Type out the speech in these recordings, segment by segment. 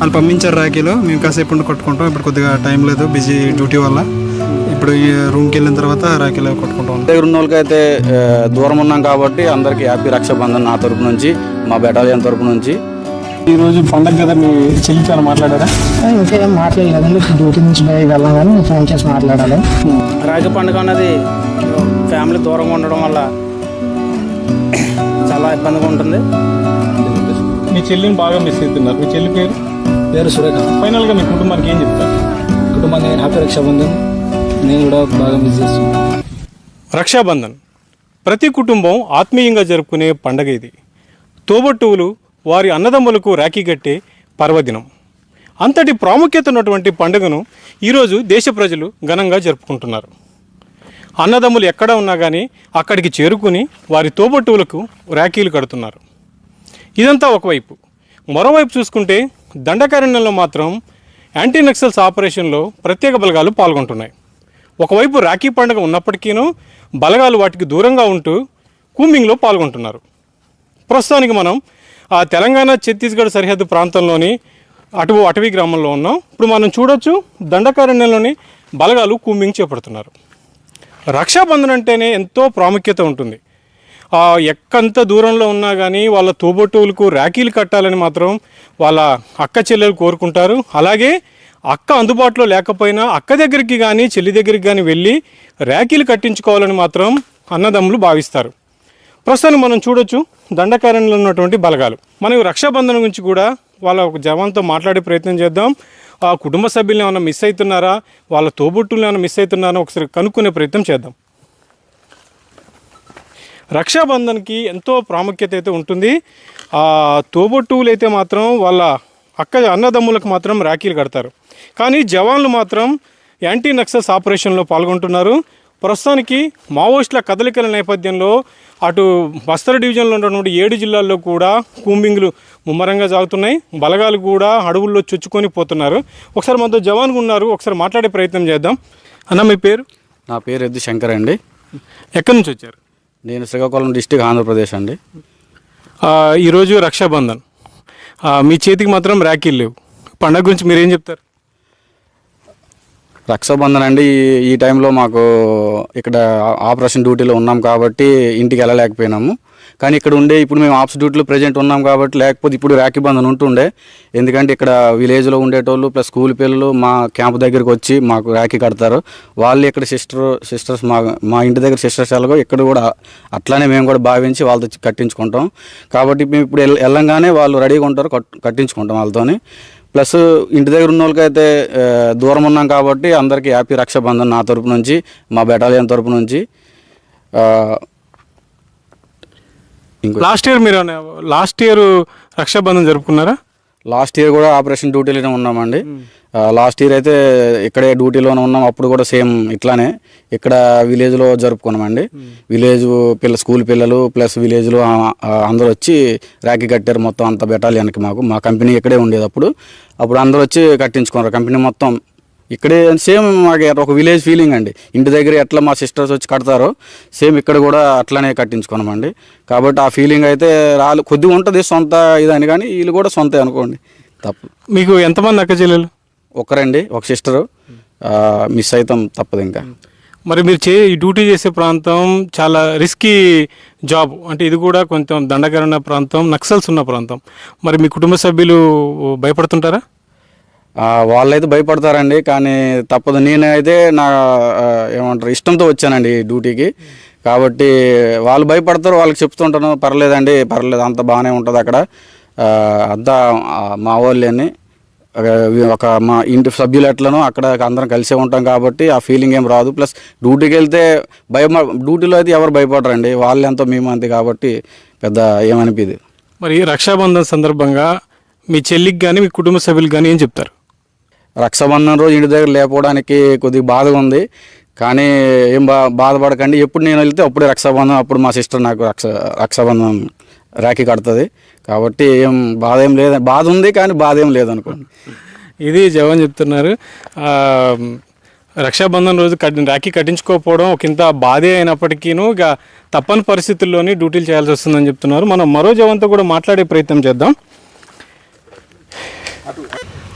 వాళ్ళు పంపించారు రాఖీలో మేము కాసేపు ఉండి కొట్టుకుంటాం. ఇప్పుడు కొద్దిగా టైం లేదు బిజీ డ్యూటీ వల్ల. ఇప్పుడు ఈ రూమ్కి వెళ్ళిన తర్వాత రాఖీలో కొట్టుకుంటాం. దగ్గర ఉన్న వాళ్ళకైతే దూరం ఉన్నాం కాబట్టి అందరికీ హ్యాపీ రక్షాబంధన్ నా తరపు నుంచి మా బెటాలియన్ తరపు నుంచి. ఈ రోజు పండగ కదా మీ చెల్లితో మాట్లాడారా? ఇంకేం మాట్లాడలేదండి డ్యూటీ నుంచి బయట వెళ్ళాం కానీ ఫోన్ చేసి మాట్లాడాలి. రాఖీ పండుగ అన్నది ఫ్యామిలీ దూరంగా ఉండడం వల్ల చాలా ఇబ్బందిగా ఉంటుంది. మీ చెల్లిని బాగా మిస్ అవుతున్నారు. మీ చెల్లి పేరు? పేరు సురేఖ. ఫైనల్గా మీ కుటుంబానికి ఏం చెప్తారు? కుటుంబాన్ని హ్యాపీ రక్షాబంధన్. నేను కూడా బాగా మిస్ చేస్తున్నాను. రక్షాబంధన్. ప్రతి కుటుంబం ఆత్మీయంగా జరుపుకునే పండగ ఇది. తోబట్టువులు వారి అన్నదమ్ములకు రాఖీ కట్టే పర్వదినం. అంతటి ప్రాముఖ్యత ఉన్నటువంటి పండుగను ఈరోజు దేశ ప్రజలు ఘనంగా జరుపుకుంటున్నారు. అన్నదమ్ములు ఎక్కడ ఉన్నా కానీ అక్కడికి చేరుకుని వారి తోబట్టువులకు రాఖీలు కడుతున్నారు. ఇదంతా ఒకవైపు. మరోవైపు చూసుకుంటే దండకారణ్యంలో మాత్రం యాంటీ నక్సల్స్ ఆపరేషన్లో ప్రత్యేక బలగాలు పాల్గొంటున్నాయి. ఒకవైపు రాఖీ పండుగ ఉన్నప్పటికీనూ బలగాలు వాటికి దూరంగా ఉంటూ కూంబింగ్లో పాల్గొంటున్నారు. ప్రస్తుతానికి మనం ఆ తెలంగాణ ఛత్తీస్గఢ్ సరిహద్దు ప్రాంతంలోని అటు అటవీ గ్రామంలో ఉన్నాం. ఇప్పుడు మనం చూడొచ్చు దండకారణ్యంలోని బలగాలు కూమింగ్ చేపడుతున్నారు. రక్షాబంధన్ అంటేనే ఎంతో ప్రాముఖ్యత ఉంటుంది. ఎక్కంత దూరంలో ఉన్నా కానీ వాళ్ళ తోబట్టువులకు రాఖీలు కట్టాలని మాత్రం వాళ్ళ అక్క చెల్లెలు కోరుకుంటారు. అలాగే అక్క అందుబాటులో లేకపోయినా అక్క దగ్గరికి కానీ చెల్లి దగ్గరికి కానీ వెళ్ళి ర్యాకీలు కట్టించుకోవాలని మాత్రం అన్నదమ్ములు భావిస్తారు. ప్రస్తుతానికి మనం చూడొచ్చు దండకారణ్యంలో ఉన్నటువంటి బలగాలు. మనం ఈ గురించి కూడా వాళ్ళ ఒక జవాన్తో మాట్లాడే ప్రయత్నం చేద్దాం. ఆ కుటుంబ సభ్యులు ఏమైనా మిస్ అవుతున్నారా వాళ్ళ తోబుట్టులు ఏమైనా మిస్ అవుతున్నారా? ఒకసారి కనుక్కునే ప్రయత్నం చేద్దాం. రక్షాబంధన్కి ఎంతో ప్రాముఖ్యత అయితే ఉంటుంది. ఆ తోబొట్టువులు అయితే మాత్రం వాళ్ళ అక్క అన్నదమ్ములకు మాత్రం రాఖీలు కడతారు. కానీ జవాన్లు మాత్రం యాంటీ నక్సల్స్ ఆపరేషన్లో పాల్గొంటున్నారు. ప్రస్తుతానికి మావోయిస్టుల కదలికల నేపథ్యంలో అటు బస్తర్ డివిజన్లో ఉన్నటువంటి ఏడు జిల్లాల్లో కూడా కూంబింగ్లు ముమ్మరంగా సాగుతున్నాయి. బలగాలు కూడా అడవుల్లో చొచ్చుకొని పోతున్నారు. ఒకసారి మనతో జవాన్గా ఉన్నారు. ఒకసారి మాట్లాడే ప్రయత్నం చేద్దాం. అన్న మీ పేరు? నా పేరు ఎద్దు శంకర్ అండి. ఎక్కడి నుంచి వచ్చారు? నేను శ్రీకాకుళం డిస్టిక్ ఆంధ్రప్రదేశ్ అండి. ఈరోజు రక్షాబంధన్. మీ చేతికి మాత్రం రాఖీలు లేవు. పండగ గురించి మీరు ఏం చెప్తారు? రక్షాబంధన్ అండి ఈ- ఈ టైంలో మాకు ఇక్కడ ఆపరేషన్ డ్యూటీలో ఉన్నాం కాబట్టి ఇంటికి వెళ్ళలేకపోయినాము. కానీ ఇక్కడ ఉండే ఇప్పుడు మేము ఆప్స్ డ్యూటీలో ప్రజెంట్ ఉన్నాం కాబట్టి లేకపోతే ఇప్పుడు రాఖీ బంధన్ ఉంటుండే. ఎందుకంటే ఇక్కడ విలేజ్లో ఉండేటోళ్ళు ప్లస్ స్కూల్ పిల్లలు మా క్యాంప్ దగ్గరికి వచ్చి మాకు రాఖీ కడతారు. వాళ్ళు ఇక్కడ సిస్టర్ సిస్టర్స్ మా మా ఇంటి దగ్గర సిస్టర్స్ ఎలాగో ఇక్కడ కూడా అట్లానే మేము కూడా భావించి వాళ్ళతో కట్టించుకుంటాం. కాబట్టి మేము ఇప్పుడు వెళ్ళంగానే వాళ్ళు రెడీగా ఉంటారు కట్- కట్టించుకుంటాం వాళ్ళతోని. ప్లస్ ఇంటి దగ్గర ఉన్న వాళ్ళకైతే దూరం ఉన్నాం కాబట్టి అందరికీ హ్యాపీ రక్షాబంధన్ నా తరపు నుంచి మా బెటాలియన్ తరపు నుంచి. లాస్ట్ ఇయర్ మీరు లాస్ట్ ఇయర్ రక్షాబంధన్ జరుపుకున్నారా? లాస్ట్ ఇయర్ కూడా ఆపరేషన్ డ్యూటీలోనే ఉన్నామండి. లాస్ట్ ఇయర్ అయితే ఇక్కడే డ్యూటీలోనే ఉన్నాం. అప్పుడు కూడా సేమ్ ఇట్లానే ఇక్కడ విలేజ్లో జరుపుకున్నామండి. విలేజ్ పిల్ల స్కూల్ పిల్లలు ప్లస్ విలేజ్లో అందరూ వచ్చి రాఖీ కట్టారు మొత్తం అంత బెటాలియన్కి మాకు. మా కంపెనీ ఇక్కడే ఉండేది అప్పుడు. అప్పుడు అందరూ వచ్చి కట్టించుకున్నారు. కంపెనీ మొత్తం ఇక్కడే సేమ్ మాకు ఒక విలేజ్ ఫీలింగ్ అండి. ఇంటి దగ్గర ఎట్లా మా సిస్టర్స్ వచ్చి కడతారో సేమ్ ఇక్కడ కూడా అట్లానే కట్టించుకున్నామండి. కాబట్టి ఆ ఫీలింగ్ అయితే రాలు. కొద్దిగా ఉంటుంది సొంత ఇదని కానీ వీళ్ళు కూడా సొంత అనుకోండి. తప్పు. మీకు ఎంతమంది అక్క చెల్లెలు? ఒకరండి ఒక సిస్టరు. మిస్ అవుతాం తప్పదు ఇంకా. మరి మీరు చే ఈ డ్యూటీ చేసే ప్రాంతం చాలా రిస్కీ జాబ్ అంటే ఇది కూడా కొంచెం దండకరణ ప్రాంతం నక్సల్స్ ఉన్న ప్రాంతం. మరి మీ కుటుంబ సభ్యులు భయపడుతుంటారా? వాళ్ళైతే భయపడతారండి కానీ తప్పదు. నేనైతే నా ఏమంటారు ఇష్టంతో వచ్చానండి డ్యూటీకి. కాబట్టి వాళ్ళు భయపడతారు వాళ్ళకి చెప్తుంటాను పర్లేదండి పర్లేదు అంత బాగానే ఉంటుంది అక్కడ. అంతా మా వాళ్ళని ఒక మా ఇంటి సభ్యులు ఎట్లనో అక్కడ అందరం కలిసే ఉంటాం కాబట్టి ఆ ఫీలింగ్ ఏం రాదు. ప్లస్ డ్యూటీకి వెళ్తే భయం డ్యూటీలో అయితే ఎవరు భయపడరండి వాళ్ళు ఎంతో మేము అంతే కాబట్టి పెద్ద ఏమనిపిది మరి రక్షాబంధన్ సందర్భంగా మీ చెల్లికి కానీ మీ కుటుంబ సభ్యులకు కానీ ఏం చెప్తారు? రక్షాబంధం రోజు ఇంటి దగ్గర లేకపోవడానికి కొద్దిగా బాధగా ఉంది. కానీ ఏం బా బాధపడకండి. ఎప్పుడు నేను వెళ్తే అప్పుడే రక్షాబంధం అప్పుడు మా సిస్టర్ నాకు రక్ష రక్షాబంధం రాఖీ కడుతుంది. కాబట్టి ఏం బాధ ఏం లేదు. బాధ ఉంది కానీ బాధ ఏం లేదనుకోండి. ఇది జగన్ చెప్తున్నారు. ఆ, రక్షాబంధన్ రోజు కట్టి రాఖీ కట్టించుకోకపోవడం ఒక ఇంత బాధే అయినప్పటికీను ఇక తప్పని పరిస్థితుల్లోనే డ్యూటీలు చేయాల్సి వస్తుందని చెప్తున్నారు. మనం మరో జవంతో కూడా మాట్లాడే ప్రయత్నం చేద్దాం.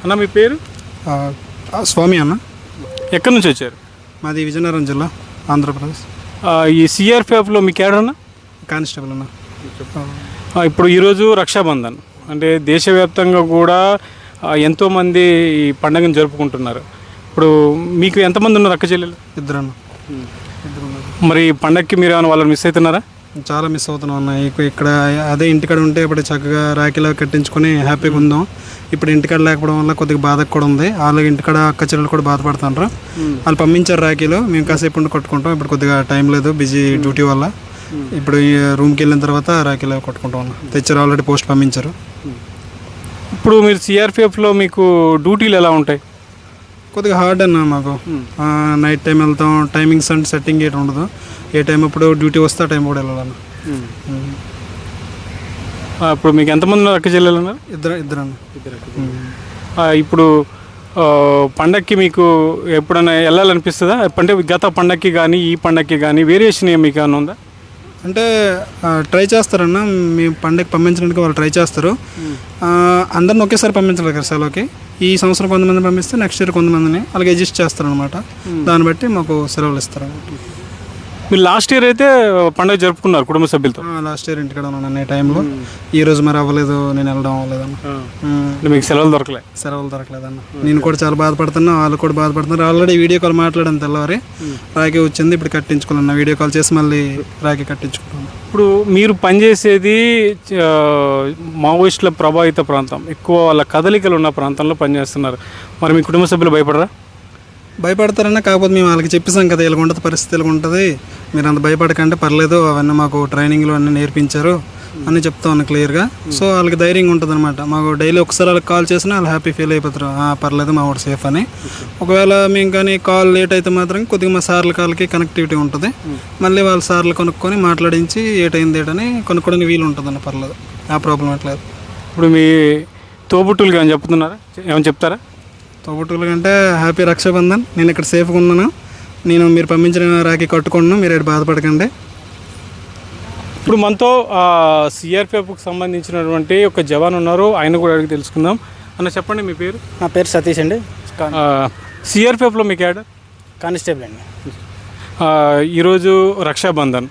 అన్న మీ పేరు? స్వామి అన్న. ఎక్కడి నుంచి వచ్చారు? మాది విజయనగరం జిల్లా ఆంధ్రప్రదేశ్. ఈ సిఆర్పిఎఫ్లో మీకు ఏడన్నా కానిస్టేబుల్ అన్న. ఇప్పుడు ఈరోజు రక్షాబంధన్. అంటే దేశవ్యాప్తంగా కూడా ఎంతోమంది ఈ పండుగను జరుపుకుంటున్నారు. ఇప్పుడు మీకు ఎంతమంది ఉన్నారు అక్క చెల్లెలు? ఇద్దరు అన్న మరి పండగకి మీరు ఏమైనా వాళ్ళని మిస్ అవుతున్నారా? చాలా మిస్ అవుతున్నాం అన్న. ఇక్కడ అదే ఇంటికాడ ఉంటే ఇప్పుడు చక్కగా రాఖీలో కట్టించుకొని హ్యాపీగా ఉందాం. ఇప్పుడు ఇంటికాడ లేకపోవడం వల్ల కొద్దిగా బాధ కూడా ఉంది. వాళ్ళకి ఇంటికాడ అక్క చెల్లెలు కూడా బాధపడుతున్నారు వాళ్ళు పంపించారు రాఖీలో. మేము కాసేపు ఉండి కొట్టుకుంటాం. ఇప్పుడు కొద్దిగా టైం లేదు. బిజీ డ్యూటీ వల్ల. ఇప్పుడు ఈ రూమ్కి వెళ్ళిన తర్వాత రాఖీలో కొట్టుకుంటాం అన్న. తెచ్చారు ఆల్రెడీ పోస్ట్ పంపించారు. ఇప్పుడు మీరు సిఆర్పిఎఫ్లో మీకు డ్యూటీలు ఎలా ఉంటాయి? కొద్దిగా హార్డ్ అన్న మాకు. నైట్ టైం వెళ్తాం టైమింగ్స్ అండ్ సెట్టింగ్ ఏటి ఉండదు. ఏ టైం ఇప్పుడు డ్యూటీ వస్తే ఆ టైం కూడా వెళ్ళాలన్న. ఆ, ఇప్పుడు మీకు ఎంతమంది ఉన్నారు అక్క చెల్లెలు ఉన్నారు? ఇద్దరు ఇద్దరు అన్న ఆ, ఇప్పుడు పండక్కి మీకు ఎప్పుడైనా వెళ్ళాలనిపిస్తుందా? అంటే గత పండక్కి కానీ ఈ పండక్కి కానీ వేరియేషన్ ఏమి మీకు ఏమైనా ఉందా? అంటే ట్రై చేస్తారన్న. మేము పండగ పంపించడానికి వాళ్ళు ట్రై చేస్తారు. అందరిని ఒకేసారి పంపించలేదు కదా సెలవుకి. ఈ సంవత్సరం కొంతమంది పంపిస్తే నెక్స్ట్ ఇయర్ కొంతమందిని అలాగే అడ్జస్ట్ చేస్తారనమాట దాన్ని బట్టి మాకు సెలవులు ఇస్తారు మీరు లాస్ట్ ఇయర్ అయితే పండగ జరుపుకున్నారు కుటుంబ సభ్యులతో? లాస్ట్ ఇయర్ ఇంటికాడ ఉన్నాను ఈ టైంలో. ఈ రోజు మరి అవ్వలేదు నేను వెళ్ళడం అవ్వలేదన్న. మీకు సెలవులు దొరకలే? సెలవులు దొరకలేదన్న. నేను కూడా చాలా బాధపడుతున్నా వాళ్ళు కూడా బాధపడుతున్నారు. ఆల్రెడీ వీడియో కాల్ మాట్లాడాను తెల్లవారి. రాఖీ వచ్చింది ఇప్పుడు కట్టించుకున్నాను వీడియో కాల్ చేసి మళ్ళీ రాఖీ కట్టించుకున్నాను ఇప్పుడు మీరు పనిచేసేది మావోయిస్టుల ప్రభావిత ప్రాంతం. ఎక్కువ వాళ్ళ కదలికలు ఉన్న ప్రాంతంలో పనిచేస్తున్నారు. మరి మీ కుటుంబ సభ్యులు భయపడరా? భయపడతారన్న కాకపోతే మేము వాళ్ళకి చెప్పేసాం కదా ఇలా ఉంటుంది పరిస్థితి ఇలా ఉంటుంది. మీరు అంత భయపడకంటే పర్లేదు అవన్నీ మాకు ట్రైనింగ్లో అన్నీ నేర్పించారు అని చెప్తా ఉన్నాను క్లియర్గా సో వాళ్ళకి ధైర్యంగా ఉంటుంది అనమాట మాకు డైలీ ఒకసారి వాళ్ళకి కాల్ చేసినా వాళ్ళు హ్యాపీ ఫీల్ అయిపోతారు. "ఆ, పర్లేదు మా వాడు సేఫ్ అని. ఒకవేళ మేము కానీ కాల్ లేట్ అయితే మాత్రం కొద్దిగా మా సార్ల కాల్కి కనెక్టివిటీ ఉంటుంది. మళ్ళీ వాళ్ళ సార్లు కొనుక్కొని మాట్లాడించి ఏటైంది ఏటని కొనుక్కోవడానికి వీలు ఉంటుంది అన్న పర్లేదు. ఆ ప్రాబ్లం అట్లేదు. ఇప్పుడు మీ తోబుట్టులు ఏమైనా చెప్తున్నారా? ఏమైనా చెప్తారా? తోబుట్టువుల కంటే హ్యాపీ రక్షాబంధన్. నేను ఇక్కడ సేఫ్గా ఉన్నాను. నేను మీరు పంపించిన రాఖీ కట్టుకున్నాను మీరు ఎటు బాధపడకండి. ఇప్పుడు మనతో సిఆర్పిఎఫ్కి సంబంధించినటువంటి ఒక జవాన్ ఉన్నారు. ఆయన కూడా అడిగి తెలుసుకుందాం. అన్న చెప్పండి మీ పేరు? నా పేరు సతీష్ అండి. సిఆర్పిఎఫ్లో మీకు యాడ్? కానిస్టేబుల్ అండి. ఆ, ఈరోజు రక్షాబంధన్.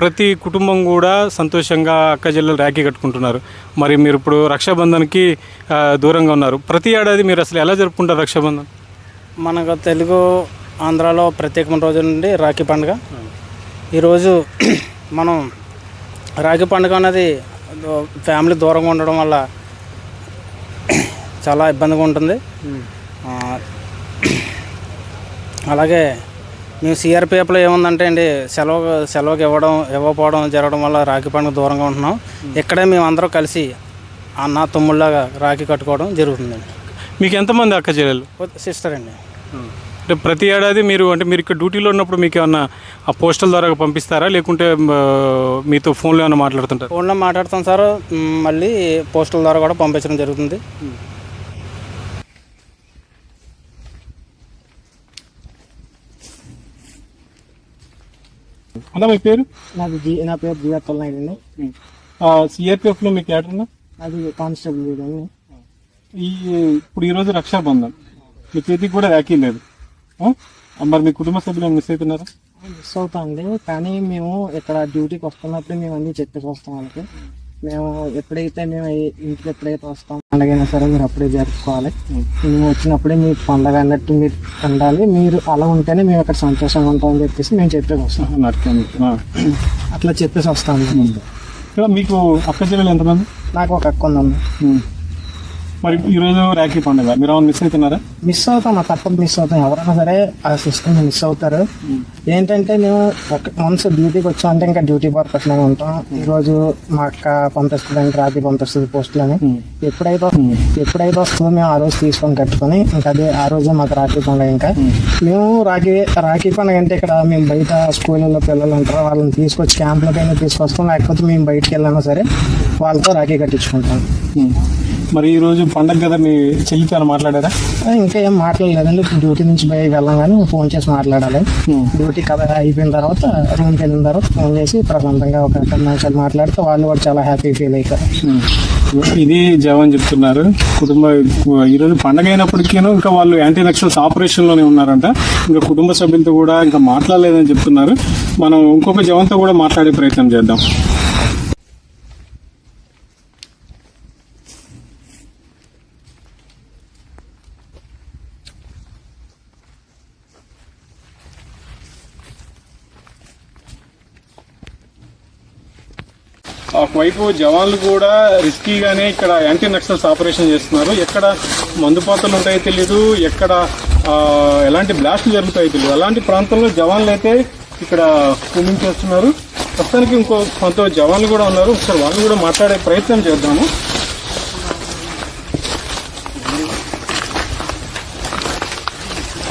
ప్రతి కుటుంబం కూడా సంతోషంగా అక్క చెల్లెలు రాఖీ కట్టుకుంటున్నారు. మరి మీరు ఇప్పుడు రక్షాబంధన్కి దూరంగా ఉన్నారు. ప్రతి ఏడాది మీరు అసలు ఎలా జరుపుకుంటారు రక్షాబంధన్? మనకు తెలుగు ఆంధ్రాలో ప్రత్యేకమైన రోజు నుండి రాఖీ పండుగ. ఈరోజు మనం రాఖీ పండుగ అనేది ఫ్యామిలీ దూరంగా ఉండడం వల్ల చాలా ఇబ్బందిగా ఉంటుంది. అలాగే మేము సిఆర్పిఎఫ్లో ఏముందంటే అండి సెలవు సెలవుకి ఇవ్వడం ఇవ్వకపోవడం జరగడం వల్ల రాఖీ పండుగ దూరంగా ఉంటున్నాం. ఇక్కడే మేము అందరం కలిసి అన్న తమ్ముళ్ళగా రాఖీ కట్టుకోవడం జరుగుతుందండి. మీకు ఎంతమంది అక్క చెల్లెలు? సిస్టర్ అండి. అంటే ప్రతి ఏడాది మీరు అంటే మీరు ఇక్కడ డ్యూటీలో ఉన్నప్పుడు మీకు ఏమన్నా ఆ పోస్టల్ ద్వారా పంపిస్తారా? లేకుంటే మీతో ఫోన్లో ఏమైనా మాట్లాడుతుంటారు? ఫోన్లో మాట్లాడతాం సార్. మళ్ళీ పోస్టల్ ద్వారా కూడా పంపించడం జరుగుతుంది. అన్న మీ పేరు? నాది జీ నా పేరు జియాత్తుల్ నాయుడు అండి. సిఆర్పిఎఫ్లో మీకు ఏడన్నా? అది కానిస్టేబుల్ వీడు అండి. ఈ ఇప్పుడు ఈరోజు రక్షాబంధన్. మీ చేతికి కూడా రాఖీ లేదు. ఆ? మరి మీ కుటుంబ సభ్యులు మిస్ అవుతున్నారా? మిస్ అవుతాండి కానీ మేము ఇక్కడ డ్యూటీకి వస్తున్నప్పుడు మేము అన్నీ చెప్పేసి వస్తాం వాళ్ళకి. మేము ఎప్పుడైతే మేము ఇంటికి ఎప్పుడైతే వస్తాం పండగైనా సరే మీరు అప్పుడే జరుపుకోవాలి. మేము వచ్చినప్పుడే మీ పండగ అన్నట్టు మీరు ఉండాలి మీరు అలా ఉంటేనే మేము ఇక్కడ సంతోషంగా ఉంటామని చెప్పేసి మేము చెప్పేసి వస్తాం. అట్లా చెప్పేసి వస్తాం. ఇక్కడ మీకు అక్క చెల్లెలు ఎంతమంది? నాకు ఒక అక్క ఉందన్న మరి ఈరోజు రాఖీ పండుగ మీరు ఏమైనా మిస్ అవుతున్నారా మిస్ అవుతాం ఆ తప్పక మిస్ అవుతాం. ఎవరైనా సరే ఆ సిస్టమ్ మిస్ అవుతారు. ఏంటంటే మేము ఒక వన్స్ డ్యూటీకి వచ్చామంటే ఇంకా డ్యూటీ పర్పస్లో ఉంటాం ఈ రోజు మా అక్క పంపిస్తుంది రాత్రి పంపిస్తుంది పోస్టులని. ఎప్పుడైతే ఎప్పుడైతే వస్తుందో మేము ఆ రోజు తీసుకొని కట్టుకొని ఇంకా అదే ఆ రోజే మాకు రాఖీ పండుగ ఇంకా. మేము రాఖీ రాఖీ పండుగ అంటే ఇక్కడ మేము బయట స్కూళ్ళలో పిల్లలు ఉంటారు వాళ్ళని తీసుకొచ్చి క్యాంపులకైనా తీసుకొస్తాం లేకపోతే మేము బయటికి వెళ్ళినా సరే వాళ్ళతో రాఖీ కట్టించుకుంటాం. మరి ఈ రోజు పండగ కదా మీ చెల్లితో మాట్లాడారా? ఇంకా ఏం మాట్లాడలేదండి. డ్యూటీ నుంచి బయట వెళ్ళగానే ఫోన్ చేసి మాట్లాడాలి. డ్యూటీ కథ అయిపోయిన తర్వాత రూమ్కి వెళ్ళిన తర్వాత ఫోన్ చేసి ప్రశాంతంగా ఒక నిమిషాలు మాట్లాడితే వాళ్ళు కూడా చాలా హ్యాపీ ఫీల్ అవుతారు ఇది జవాన్ చెప్తున్నారు. కుటుంబ ఈ రోజు పండగ అయినప్పటికీ ఇంకా వాళ్ళు యాంటీ నక్సల్స్ ఆపరేషన్లోనే ఉన్నారంట. ఇంకా కుటుంబ సభ్యులతో కూడా ఇంకా మాట్లాడలేదని చెప్తున్నారు. మనం ఇంకొక జవాన్తో కూడా మాట్లాడే ప్రయత్నం చేద్దాం. ఒకవైపు జవాన్లు కూడా రిస్కీగానే ఇక్కడ యాంటీ నక్సల్స్ ఆపరేషన్ చేస్తున్నారు. ఎక్కడ మందుపాతలు ఉంటాయో తెలీదు. ఎక్కడ ఎలాంటి బ్లాస్ట్లు జరుగుతాయో తెలియదు అలాంటి ప్రాంతంలో జవాన్లు అయితే ఇక్కడ కూమింగ్ చేస్తున్నారు ప్రస్తుతానికి ఇంకో కొంత జవాన్లు కూడా ఉన్నారు. ఒకసారి వాళ్ళు కూడా మాట్లాడే ప్రయత్నం చేద్దాము.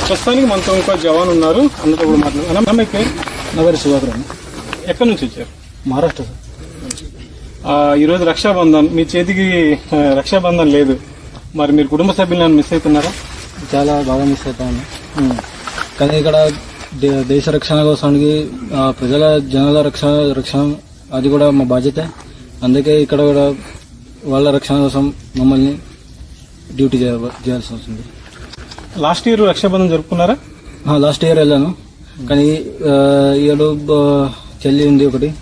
ప్రస్తుతానికి మనతో ఇంకో జవాన్ ఉన్నారు. అందరితో కూడా మాట్లాడు అన్న నమ్మకే నా పేరు ఎక్కడి నుంచి వచ్చారు? మహారాష్ట్ర సార్. ఈరోజు రక్షాబంధన్ మీ చేతికి రక్షాబంధన్ లేదు. మరి మీరు కుటుంబ సభ్యులను మిస్ అవుతున్నారా? చాలా బాగా మిస్ అవుతాను. కానీ ఇక్కడ దేశ రక్షణ కోసానికి ప్రజల జనాల రక్షణ రక్షణ అది కూడా మా బాధ్యత. అందుకే ఇక్కడ కూడా వాళ్ళ రక్షణ కోసం మమ్మల్ని డ్యూటీ చేయ- చేయాల్సి వస్తుంది. లాస్ట్ ఇయర్ రక్షాబంధన్ జరుపుకున్నారా? లాస్ట్ ఇయర్ వెళ్ళాను. కానీ ఆ, చెల్లి ఉంది ఒకటి.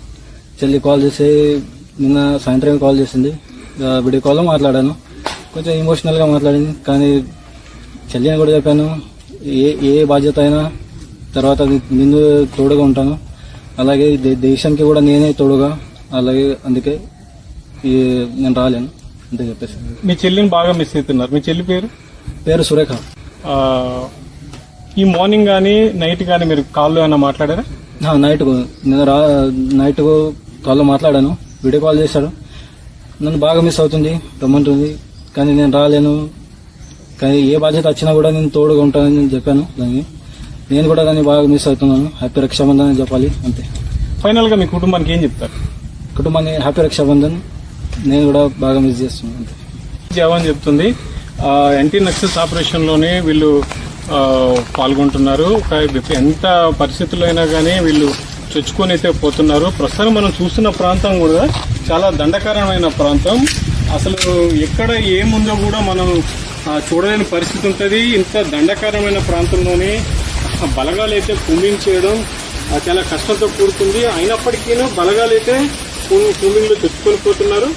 చెల్లి కాల్ చేసి నిన్న సాయంత్రం కాల్ చేసింది. వీడియో కాల్లో మాట్లాడాను. కొంచెం ఎమోషనల్గా మాట్లాడింది. కానీ చెల్లిని కూడా చెప్పాను. ఏ ఏ బాధ్యత అయినా తర్వాత నిన్ను తోడుగా ఉంటాను. అలాగే దేశానికి కూడా నేనే తోడుగా. అలాగే అందుకే ఈ నేను రాలేను. అంతే చెప్పేసి. మీ చెల్లిని బాగా మిస్ అవుతున్నారు. మీ చెల్లి పేరు? పేరు సురేఖ. ఈ మార్నింగ్ కానీ నైట్ కానీ మీరు కాల్లో ఏమైనా మాట్లాడారా? నైట్ నిన్న రా నైట్ కాల్లో మాట్లాడాను. వీడియో కాల్ చేశాడు. నన్ను బాగా మిస్ అవుతుంది రమ్మంటుంది. కానీ నేను రాలేను. కానీ ఏ బాధ్యత వచ్చినా కూడా నేను తోడుగా ఉంటానని నేను చెప్పాను దాన్ని నేను కూడా దాన్ని బాగా మిస్ అవుతున్నాను. హ్యాపీ రక్షాబంధన్ అని చెప్పాలి అంతే. ఫైనల్గా మీ కుటుంబానికి ఏం చెప్తారు? కుటుంబాన్ని హ్యాపీ రక్షాబంధన్ నేను కూడా బాగా మిస్ చేస్తున్నాను అంతే. జవాన్ చెప్తుంది. యాంటీ నక్సల్స్ ఆపరేషన్లోనే వీళ్ళు పాల్గొంటున్నారు. ఎంత పరిస్థితుల్లో అయినా కానీ వీళ్ళు చొచ్చుకొని అయితే పోతున్నారు. ప్రస్తుతం మనం చూస్తున్న ప్రాంతం కూడా చాలా దండకరమైన ప్రాంతం. అసలు ఎక్కడ ఏముందో కూడా మనం చూడలేని పరిస్థితి ఉంటుంది. ఇంత దండకరమైన ప్రాంతంలోనే బలగాలు అయితే కుంభింగ్ చేయడం చాలా కష్టంతో కూడుతుంది అయినప్పటికీ బలగాలు అయితే కుంభింగ్లో తెచ్చుకొని పోతున్నారు.